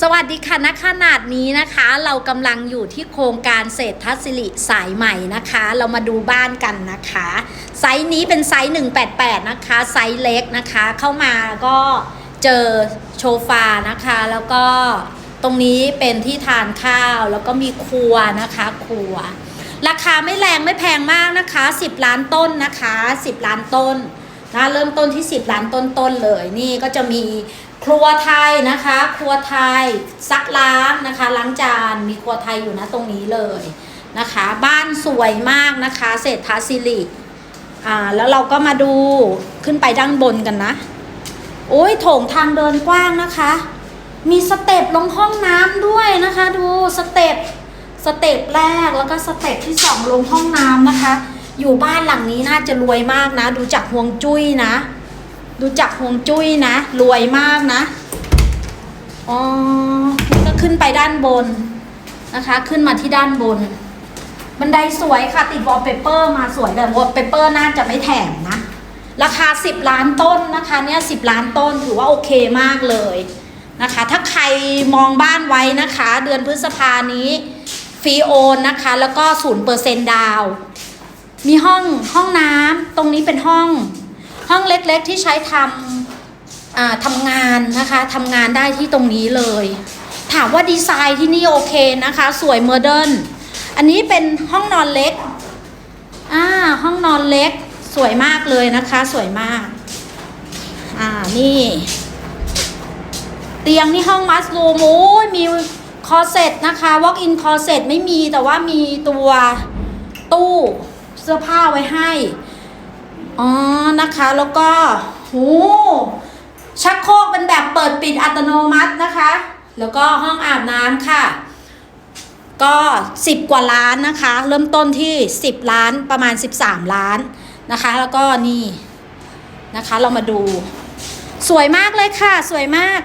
สวัสดีค่ะณขนาดนี้นะคะ เรากำลังอยู่ที่โครงการเศรษฐศิริสายใหม่นะคะ เรามาดูบ้านกันนะคะ ไซส์นี้เป็นไซส์ 188 นะคะ ไซส์เล็กนะคะ เข้ามาก็เจอโชฟานะคะ แล้วก็ตรงนี้เป็นที่ทานข้าวแล้วก็มีครัวนะคะ ครัว ราคาไม่แรงไม่แพงมากนะคะ 10 ล้านต้นนะคะ 10 ล้านต้น นะเริ่มต้นที่ 10 ล้านต้นๆเลยนี่ก็จะมีครัวไทยนะคะ ครัวไทยซักล้างนะคะ ล้างจานมีครัวไทยอยู่นะตรงนี้เลยนะคะ บ้านสวยมากนะคะเศรษฐาสิริอ่าแล้วเราก็มาดูขึ้นไปด้านบนกันนะ โอ้ยโถงทางเดินกว้างนะคะ มีสเต็ปลงห้องน้ำด้วยนะคะ ดูสเต็ปสเต็ปแรกแล้วก็สเต็ปที่สองลงห้องน้ำนะคะ อยู่บ้านหลังนี้น่าจะรวยมากนะ ดูจากฮวงจุ้ยนะ ดูจากฮวงจุ้ยนะ รวยมากนะอ๋อนี่ก็ขึ้นไปด้านบนนะคะ ขึ้นมาที่ด้านบน บันไดสวยค่ะ ติดวอลเปเปอร์มาสวยแบบวอลเปเปอร์น่าจะไม่แถมนะ ราคา 10 ล้านต้นนะคะ เนี่ย10ล้านต้นถือว่าโอเคมากเลยนะคะ ถ้าใครมองบ้านไว้นะคะ เดือนพฤษภานี้ฟรีโอนนะคะ แล้วก็0%ดาว มีห้องห้องน้ำตรงนี้เป็นห้อง ห้องเล็กๆที่ใช้ทำอ่าทำงานนะคะทำงานได้ที่ตรงนี้เลย ถามว่าดีไซน์ที่นี่โอเคนะคะ สวยโมเดิร์นอันนี้เป็นห้องนอนเล็กอ่าห้องนอนเล็กสวยมากเลยนะคะ สวยมากอ่านี่ เตียงนี่ห้องมัสลูมโอ้ยมีคอเซ็ตนะคะ walk in คอเซ็ตไม่มีแต่ว่ามีตัวตู้ สื้อผ้าไว้ให้ อ๋อ นะคะ แล้วก็หูชักโครกเป็นแบบเปิดปิดอัตโนมัตินะคะ แล้วก็ห้องอาบน้ำค่ะ ก็ 10 กว่าล้านนะคะ เริ่มต้นที่ 10 ล้านประมาณ 13 ล้านนะคะ แล้วก็นี่นะคะ เรามาดู สวยมากเลยค่ะ สวยมาก